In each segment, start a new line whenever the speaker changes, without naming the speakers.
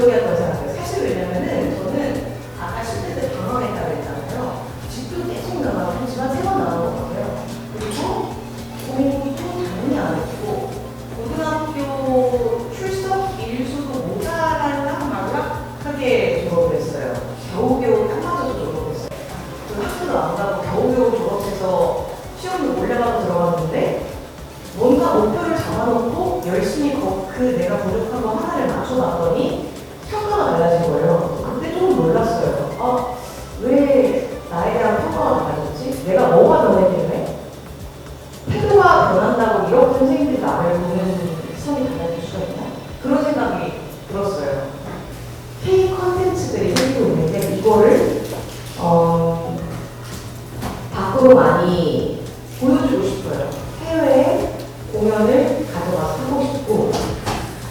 그쪽이었던 사람들. 사실 왜냐면은 저는 아까 실패 때 방황했다고 했잖아요. 집도 계속 나가고 하지만 세번 나가는 거예요. 그리고 공부도 당연히 안 했고, 고등학교 출석 일수도 모자랄랑 말락하게 졸업했어요. 겨우겨우 딱 맞아서 졸업했어요. 그 학교도 안 가고 겨우겨우 졸업해서 시험을 올려가고 들어갔는데, 뭔가 목표를 잡아놓고 열심히 그 내가 노력한 거 하나를 맞춰놨더니 이거를 어, 밖으로 많이 보여주고 싶어요. 해외에 공연을 가져가서 하고 싶고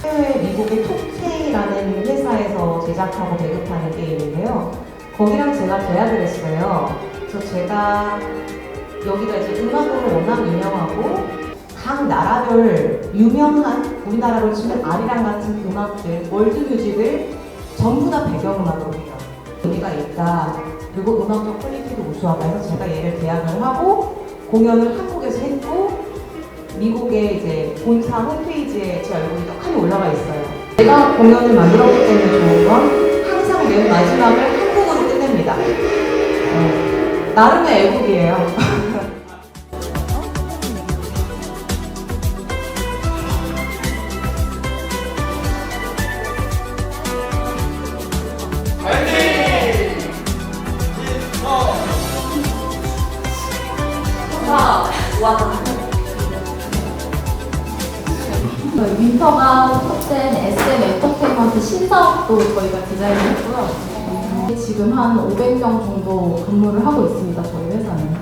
해외 미국의 톡케이라는 회사에서 제작하고 배급하는 게임인데요. 거기랑 제가 계약을 했어요. 그래서 제가 여기가 이제 음악으로 워낙 유명하고 각 나라별 유명한 우리나라로 치면 아리랑 같은 음악들, 월드뮤직을 전부 다 배경음악으로 해요. 의미가 있다. 그리고 음악적 퀄리티도 우수하다 해서 제가 얘를 계약을 하고 공연을 한국에서 했고 미국의 이제 본사 홈페이지에 제 얼굴이 떡하니 올라가 있어요. 제가 공연을 만들었기 때문에 좋은 건 항상 맨 마지막을 한국어로 끝냅니다. 네. 나름의 애국이에요.
저희 윈터가 속된 SM 엔터테인먼트 신사업도 저희가 디자인했고요. 지금 한 500명 정도 근무를 하고 있습니다. 저희 회사는.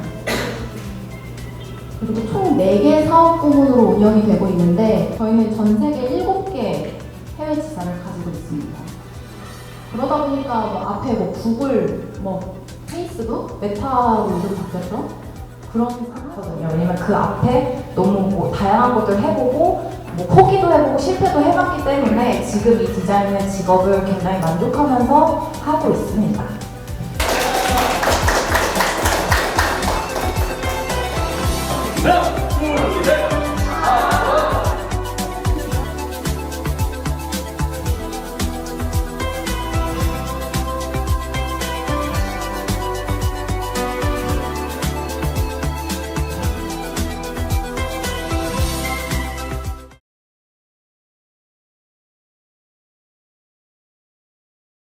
그리고 총 4개 사업 부문으로 운영이 되고 있는데 저희는 전 세계 7개 해외 지사를 가지고 있습니다. 그러다 보니까 뭐 앞에 뭐 구글, 뭐 페이스북, 메타로 이름 바뀌었죠? 그런 거거든요. 왜냐면 그 앞에 너무 뭐 다양한 것들 해보고 뭐 포기도 해보고 실패도 해봤기 때문에 지금 이 디자인의 직업을 굉장히 만족하면서 하고 있습니다. 네.